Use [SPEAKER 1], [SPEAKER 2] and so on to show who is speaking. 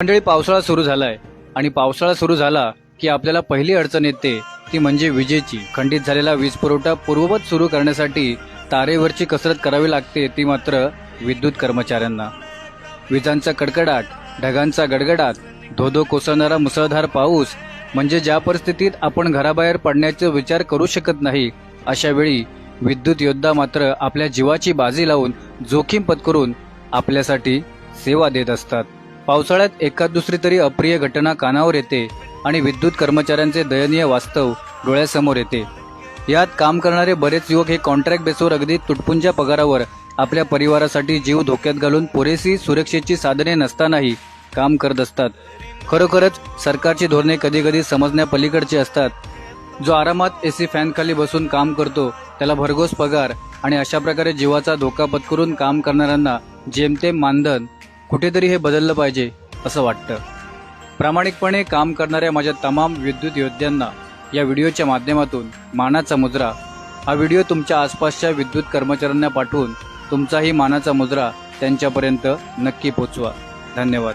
[SPEAKER 1] मंडळी पावसाळा सुरू झालाय. आणि पावसाळा सुरू झाला की आपल्याला पहिली अडचण येते ती म्हणजे विजेची. खंडित झालेला वीज पुरवठा पूर्ववत सुरू करण्यासाठी तारेवरची कसरत करावी लागते ती मात्र विद्युत कर्मचाऱ्यांना. विजांचा कडकडाट ढगांचा गडगडाट धोधो कोसळणारा मुसळधार पाऊस म्हणजे ज्या परिस्थितीत आपण घराबाहेर पडण्याचा विचार करू शकत नाही अशा वेळी विद्युत योद्धा मात्र आपल्या जीवाची बाजी लावून जोखीम पत्करून आपल्यासाठी सेवा देत असतात. पावसाळ्यात एखाद दुसरी तरी अप्रिय घटना कानावर येते आणि विद्युत कर्मचाऱ्यांचे दयनीय वास्तव डोळ्यासमोर येते. यात काम करणारे बरेच युवक हे कॉन्ट्रॅक्ट बेसवर अगदी तुटपुंच्या पगारावर आपल्या परिवारासाठी जीव धोक्यात घालून पुरेशी सुरक्षेची साधने नसतानाही काम करत असतात. खरोखरच सरकारची धोरणे कधी कधी असतात. जो आरामात एसी सी फॅनखाली बसून काम करतो त्याला भरघोस पगार आणि अशा प्रकारे जीवाचा धोका पत्करून काम करणाऱ्यांना जेमतेम मानधन कुठेतरी हे बदललं पाहिजे असं वाटतं. प्रामाणिकपणे काम करणाऱ्या माझ्या तमाम विद्युत योद्ध्यांना या व्हिडिओच्या माध्यमातून मानाचा मुजरा हा व्हिडिओ तुमच्या आसपासच्या विद्युत कर्मचाऱ्यांना पाठवून तुमचाही मानाचा मुजरा त्यांच्यापर्यंत नक्की पोचवा. धन्यवाद.